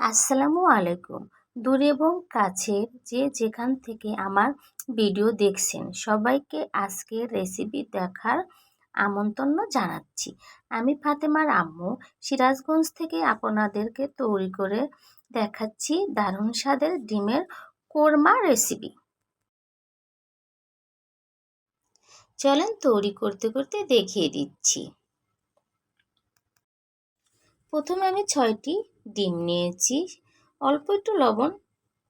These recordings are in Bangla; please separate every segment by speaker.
Speaker 1: আসসালামু আলাইকুম। দূর এবং কাছের যে যেখান থেকে আমার ভিডিও দেখছেন, সবাইকে আজকের রেসিপি দেখার আমন্ত্রণ জানাচ্ছি। আমি ফাতেমার আম্মু, সিরাজগঞ্জ থেকে আপনাদেরকে তৈরি করে দেখাচ্ছি দারুণ স্বাদের ডিমের কোরমা রেসিপি চলেন তৈরি করতে করতে দেখিয়ে দিচ্ছি। প্রথমে আমি ছয়টি ডিম নিয়েছি। অল্প একটু লবণ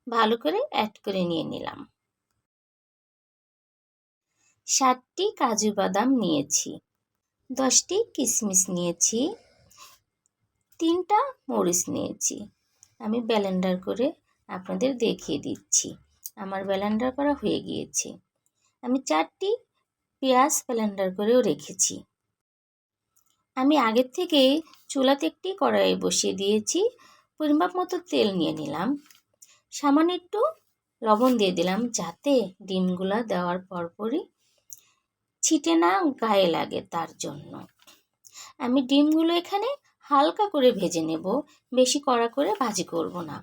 Speaker 1: ভালো করে অ্যাড করে নিয়ে নিলাম। সাতটি কাজু বাদাম নিয়েছি। দশটি কিশমিশ নিয়েছি। তিনটা মরিচ নিয়েছি। আমি ব্যালেন্ডার করে আপনাদের দেখিয়ে দিচ্ছি। আমার ব্যালেন্ডার করা হয়ে গিয়েছে। আমি চারটি পেঁয়াজ ব্যালেন্ডার করেও রেখেছি। আমি আগের থেকে চুলাতে একটি কড়াই বসিয়ে দিয়েছি। পরিমাপ মতো তেল নিয়ে নিলাম। সামান্য একটু লবণ দিয়ে দিলাম যাতে ডিমগুলা দেওয়ার পরপরই ছিটে না গায়ে লাগে তার জন্য। আমি ডিমগুলো এখানে হালকা করে ভেজে নেব। বেশি কড়া করে ভাজি করব না।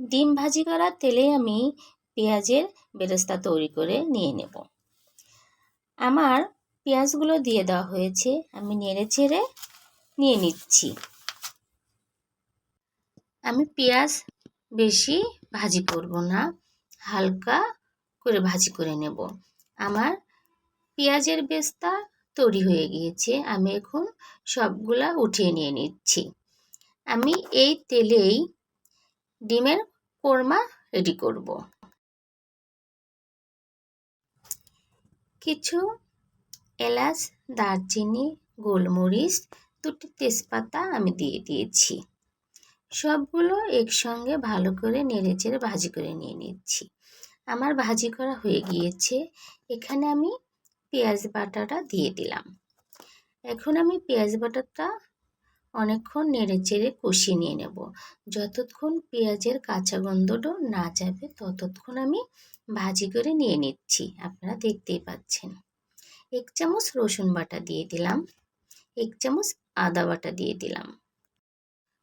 Speaker 1: ডিম ভাজি করা তেলে আমি পেঁয়াজের বেরেস্তা তৈরি করে নিয়ে নেব। আমার পেঁয়াজগুলো দিয়ে দেওয়া হয়েছে, আমি নেড়ে চেড়ে নিয়ে নিচ্ছি। আমি পেঁয়াজ বেশি ভাজি করব না, হালকা করে ভাজি করে নেব। আমার পেঁয়াজের বেস্তা তৈরি হয়ে গিয়েছে, আমি এখন সবগুলা উঠিয়ে নিয়ে নিচ্ছি। আমি এই তেলেই ডিমের কোরমা রেডি করব। কিছু এলাচ, দারচিনি, গোলমরিচ, দুটি তেজপাতা আমি দিয়ে দিয়েছি। সবগুলো একসঙ্গে ভালো করে নেড়ে চেড়ে ভাজি করে নিয়ে নিচ্ছি। আমার ভাজি করা হয়ে গিয়েছে। এখানে আমি পেঁয়াজ বাটাটা দিয়ে দিলাম। এখন আমি পেঁয়াজ বাটাটা অনেকক্ষণ নেড়ে চেড়ে কষিয়ে নিয়ে নেব। যতক্ষণ পেঁয়াজের কাঁচা গন্ধটা না যাবে, ততক্ষণ আমি ভাজি করে নিয়ে নিচ্ছি। আপনারা দেখতেই পাচ্ছেন। এক চামচ রসুন বাটা দিয়ে দিলাম। এক চামচ আদা বাটা দিয়ে দিলাম।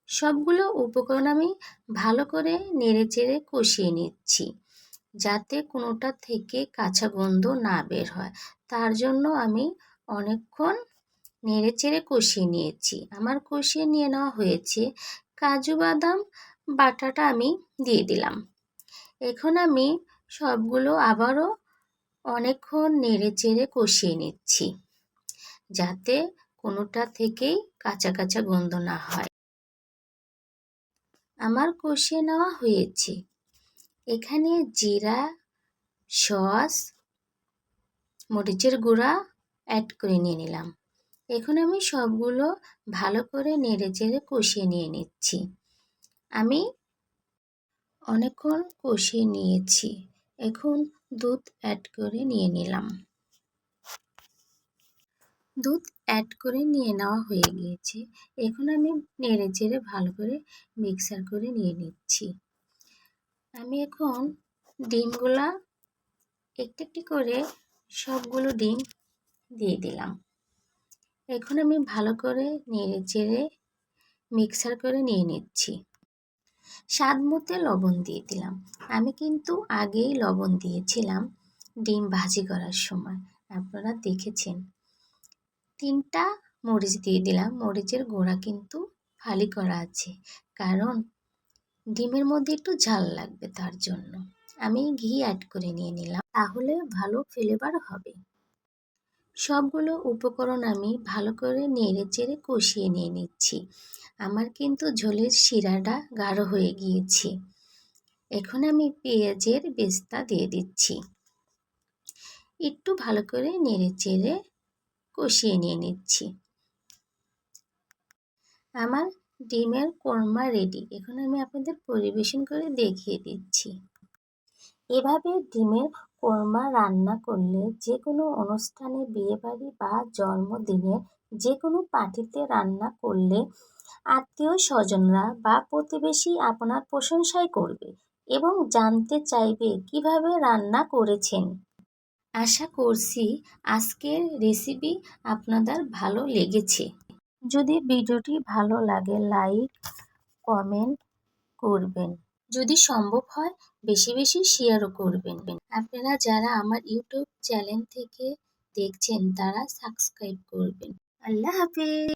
Speaker 1: সবগুলো উপকরণ আমি ভালো করে নেড়ে চেড়ে কষিয়ে নিচ্ছি, যাতে কোনোটা থেকে কাঁচা গন্ধ না বের হয়। তার জন্য আমি অনেকক্ষণ নেড়ে চেড়ে কষিয়ে নিয়েছি। আমার কষিয়ে নিয়ে নেওয়া হয়েছে কাজু বাদাম, বাটাটা আমি দিয়ে দিলাম। এখন আমি সবগুলো আবারও অনেকক্ষণ নেড়ে চেড়ে কষিয়ে নিচ্ছি, যাতে কোনোটা থেকেই কাঁচা কাঁচা গন্ধ না হয়। আমার কষিয়ে নেওয়া হয়েছে। এখানে জিরা, সস, মরিচের গুঁড়া অ্যাড করে নিয়ে নিলাম। এখন আমি সবগুলো ভালো করে নেড়ে চেড়ে কষিয়ে নিয়ে নিচ্ছি। আমি অনেকক্ষণ কষিয়ে নিয়েছি। এখন দুধ অ্যাড করে নিয়ে নিলাম। দুধ অ্যাড করে নিয়ে নেওয়া হয়ে গিয়েছে। এখন আমি নেড়ে চেড়ে ভালো করে মিক্সার করে নিয়ে নিচ্ছি। আমি এখন ডিমগুলা একটি একটি করে সবগুলো ডিম দিয়ে দিলাম। এখন আমি ভালো করে নেড়ে চেড়ে মিক্সার করে নিয়ে নিচ্ছি। স্বাদ মতে লবণ দিয়ে দিলাম। আমি কিন্তু আগেই লবণ দিয়েছিলাম ডিম ভাজি করার সময়। আপনারা দেখেছেন। তিনটা মরিচ দিয়ে দিলাম। মরিচের গোড়া কিন্তু ফালি করা আছে। কারণ ডিমের মধ্যে একটু ঝাল লাগবে তার জন্য। আমি ঘি অ্যাড করে নিয়ে নিলাম। তাহলে ভালো ফ্লেভার হবে। সবগুলো উপকরণ আমি ভালো করে নেড়ে চেড়ে কষিয়ে নিয়ে নিচ্ছি। আমার কিন্তু ঝোলের শিরাটা গাঢ় হয়ে গিয়েছে। এখন আমি পেঁয়াজের বেস্তা দিয়ে দিচ্ছি। একটু ভালো করে নেড়ে চেড়ে কষিয়ে নিয়ে নিচ্ছি। আমার ডিমের কোরমা রেডি। এখন আমি আপনাদের পরিবেশন করে দেখিয়ে দিচ্ছি। এভাবে ডিমের কোরমা রান্না করলে যে কোনো অনুষ্ঠানে বিয়েবাড়ি বা জন্মদিনে যে কোনো পার্টিতে রান্না করলে আত্মীয় স্বজনরা বা প্রতিবেশী আপনার প্রশংসাই করবে এবং জানতে চাইবে কীভাবে রান্না করেছেন। আশা করছি আজকের রেসিপি আপনাদের ভালো লেগেছে। যদি ভিডিওটি ভালো লাগে, লাইক, কমেন্ট করবেন। যদি সম্ভব হয়, বেশি বেশি শেয়ারও করবেন। আপনারা যারা আমার ইউটিউব চ্যানেল থেকে দেখছেন, তারা সাবস্ক্রাইব করবেন। আল্লাহ হাফিজ!